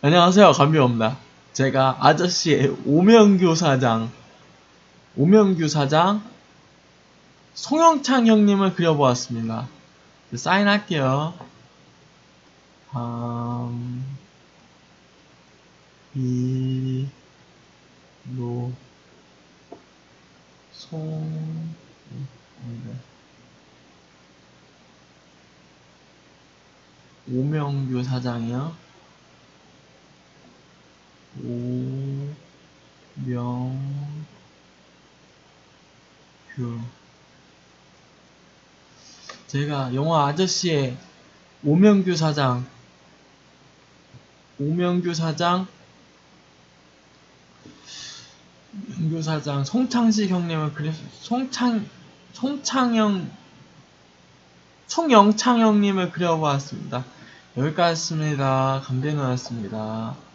안녕하세요. 감미입니다. 제가 아저씨의 오명규 사장, 오명규 사장, 송영창 형님을 그려보았습니다. 사인할게요. 음, 이, 로, 송, 네. 오명규 사장이요. 오명규 제가 영화 아저씨의 오명규 사장 오명규 사장 오명규 사장 송창식 형님을 그렸 송창 송창영 송영창 형님을 그려보았습니다. 여기까지였습니다. 감대노였습니다.